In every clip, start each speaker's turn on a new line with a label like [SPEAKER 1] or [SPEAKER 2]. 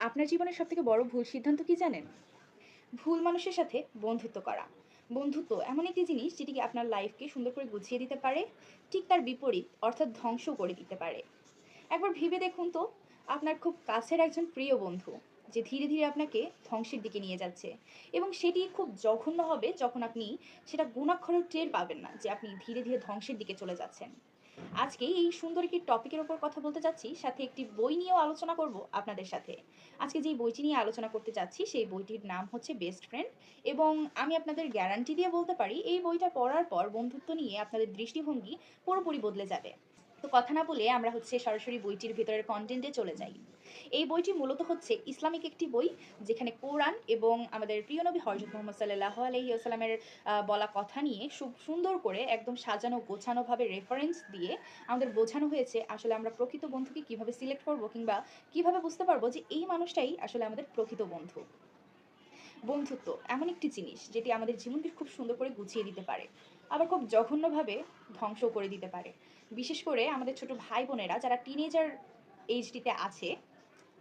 [SPEAKER 1] আপনার জীবনের সবথেকে বড় ভুল সিদ্ধান্ত কি জানেন? ভুল মানুষের সাথে বন্ধুত্ব করা। বন্ধুত্ব এমন একটি জিনিস যেটি কি আপনার লাইফকে সুন্দর করে গুছিয়ে দিতে পারে, ঠিক তার বিপরীত অর্থাৎ ধ্বংস করে দিতে পারে। একবার ভেবে দেখুন তো, আপনার খুব কাছের একজন প্রিয় বন্ধু, যে ধীরে ধীরে আপনাকে ধ্বংসের দিকে নিয়ে যাচ্ছে এবং সেটি খুব জঘন্য হবে যখন আপনি সেটা গুণাক্ষরেও টের পাবেন না যে আপনি ধীরে ধীরে ধ্বংসের দিকে চলে যাচ্ছেন। আজকে এই সুন্দর একটি টপিকের ওপর কথা বলতে যাচ্ছি, সাথে একটি বই নিয়েও আলোচনা করব আপনাদের সাথে। আজকে যেই বইটি নিয়ে আলোচনা করতে যাচ্ছি, সেই বইটির নাম হচ্ছে বেস্ট ফ্রেন্ড এবং আমি আপনাদের গ্যারান্টি দিয়ে বলতে পারি, এই বইটা পড়ার পর বন্ধুত্ব নিয়ে আপনাদের দৃষ্টিভঙ্গি পুরোপুরি বদলে যাবে। তো কথা না বলে আমরা হচ্ছে সরাসরি বইটির ভেতরের কন্টেন্টে চলে যাই। এই বইটি মূলত হচ্ছে ইসলামিক একটি বই যেখানে কোরআন এবং আমাদের প্রিয় নবী হরজত মোহাম্মদ সাল্লাহ আলহিউসালামের বলা কথা নিয়ে সুন্দর করে একদম সাজানো গোছানোভাবে রেফারেন্স দিয়ে আমাদের বোঝানো হয়েছে আসলে আমরা প্রকৃত বন্ধুকে কীভাবে সিলেক্ট করব কিংবা কীভাবে বুঝতে পারব যে এই মানুষটাই আসলে আমাদের প্রকৃত বন্ধু। বন্ধুত্ব এমন একটি জিনিস যেটি আমাদের জীবনকে খুব সুন্দর করে গুছিয়ে দিতে পারে। আবার খুব জঘন্যভাবে ধ্বংস করে দিতে পারে। বিশেষ করে আমাদের ছোট ভাই বোনেরা যারা টিনেজার এইচডিতে আছে,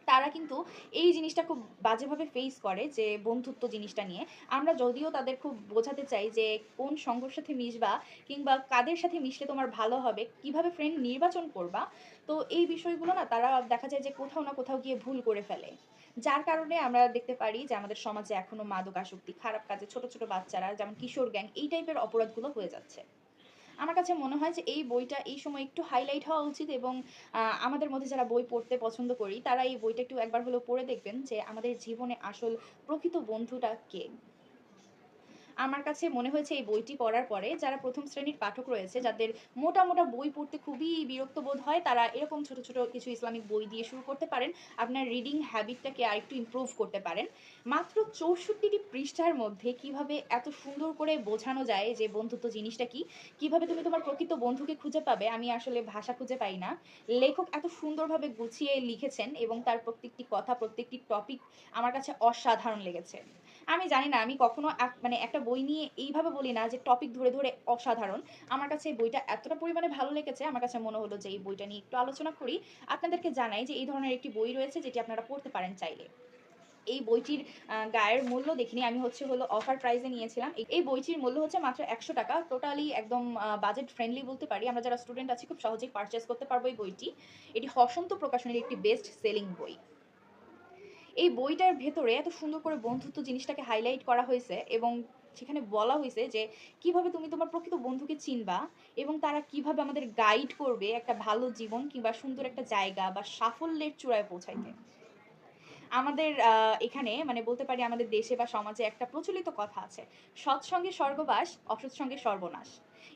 [SPEAKER 1] তারা কিন্তু এই জিনিসটা খুব বাজেভাবে ফেস করে যে বন্ধুত্ব জিনিসটা নিয়ে। আমরা যদিও তাদের খুব বোঝাতে চাই যে কোন সঙ্গর সাথে মিশবা কিংবা কাদের সাথে মিশলে তোমার ভালো হবে, কীভাবে ফ্রেন্ড নির্বাচন করবা, তো এই বিষয়গুলো না তারা দেখা যায় যে কোথাও না কোথাও গিয়ে ভুল করে ফেলে। যার কারণে আমরা দেখতে পারি যে আমাদের সমাজে এখনও মাদক আসক্তি, খারাপ কাজে ছোট ছোট বাচ্চারা, যেমন কিশোর গ্যাং এই টাইপের অপরাধগুলো হয়ে যাচ্ছে। আমার কাছে মনে হয় যে এই বইটা এই সময় একটু হাইলাইট হওয়া উচিত এবং আমাদের মধ্যে যারা বই পড়তে পছন্দ করি, তারা এই বইটা একটু একবার হলেও পড়ে দেখবেন যে আমাদের জীবনে আসল প্রকৃত বন্ধুটা কে। আমার কাছে মনে হয়েছে এই বইটি পড়ার পরে যারা প্রথম শ্রেণির পাঠক রয়েছে, যাদের মোটা মোটা বই পড়তে খুবই বিরক্ত বোধ হয়, তারা এরকম ছোট ছোট কিছু ইসলামিক বই দিয়ে শুরু করতে পারেন। আপনার রিডিং হ্যাবিটটাকে আরেকটু ইমপ্রুভ করতে পারেন। মাত্র চৌষট্টিটি পৃষ্ঠার মধ্যে কীভাবে এত সুন্দর করে বোঝানো যায় যে বন্ধুত্ব জিনিসটা কি? কীভাবে তুমি তোমার প্রকৃত বন্ধুকে খুঁজে পাবে? আমি আসলে ভাষা খুঁজে পাই না। লেখক এত সুন্দরভাবে গুছিয়ে লিখেছেন এবং তার প্রত্যেকটি কথা, প্রত্যেকটি টপিক আমার কাছে অসাধারণ লেগেছে। আমি জানি না, আমি কখনো মানে একটা বই নিয়ে এইভাবে বলি না যে টপিক ধরে ধরে অসাধারণ। আমার কাছে এই বইটা এতটা পরিমাণে ভালো লেগেছে, আমার কাছে মনে হলো যে এই বইটা নিয়ে একটু আলোচনা করি। আপনাদেরকে জানাই যে এই ধরনের একটি বই রয়েছে যেটি আপনারা পড়তে পারেন চাইলে। এই বইটির গায়ের মূল্য দেখিনি, আমি হচ্ছে হলো অফার প্রাইসে নিয়েছিলাম। এই বইটির মূল্য হচ্ছে মাত্র একশো টাকা। টোটালি একদম বাজেট ফ্রেন্ডলি বলতে পারি। আমরা যারা স্টুডেন্ট আছি, খুব সহজেই পারচেস করতে পারব এই বইটি। এটি হসন্ত প্রকাশনের একটি বেস্ট সেলিং বই। এই বইটার ভেতরে এত সুন্দর করে বন্ধুত্ব জিনিসটাকে হাইলাইট করা হয়েছে এবং সেখানে বলা হয়েছে যে, কীভাবে তুমি তোমার প্রকৃত বন্ধুকে চিনবা এবং তারা কীভাবে আমাদের গাইড করবে একটা ভালো জীবন কিংবা সুন্দর একটা জায়গা বা সাফল্যের চূড়ায় পৌঁছাইতে। আমাদের এখানে মানে বলতে পারি আমাদের দেশে বা সমাজে একটা প্রচলিত কথা আছে সৎসঙ্গে স্বর্গবাস অসৎসঙ্গে সর্বনাশ।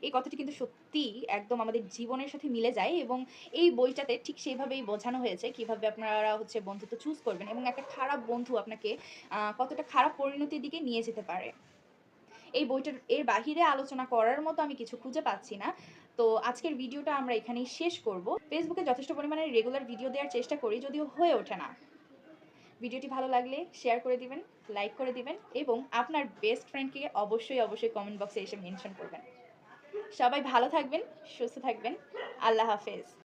[SPEAKER 1] এই কথাটি কিন্তু সত্যি একদম আমাদের জীবনের সাথে মিলে যায় এবং এই বইটাতে ঠিক সেইভাবেই বোঝানো হয়েছে কীভাবে আপনারা হচ্ছে বন্ধুত্ব চুজ করবেন এবং একটা খারাপ বন্ধু আপনাকে কতটা খারাপ পরিণতির দিকে নিয়ে যেতে পারে। এই বইটার, এর বাহিরে আলোচনা করার মতো আমি কিছু খুঁজে পাচ্ছি না। তো আজকের ভিডিওটা আমরা এখানেই শেষ করব। ফেসবুকে যথেষ্ট পরিমাণে রেগুলার ভিডিও দেওয়ার চেষ্টা করি, যদিও হয়ে ওঠে না। ভিডিওটি ভালো লাগলে শেয়ার করে দিবেন লাইক করে দিবেন এবং আপনার বেস্ট ফ্রেন্ডকে অবশ্যই অবশ্যই কমেন্ট বক্সে এসে মেনশন করবেন। সবাই ভালো থাকবেন, সুস্থ থাকবেন। আল্লাহ হাফেজ।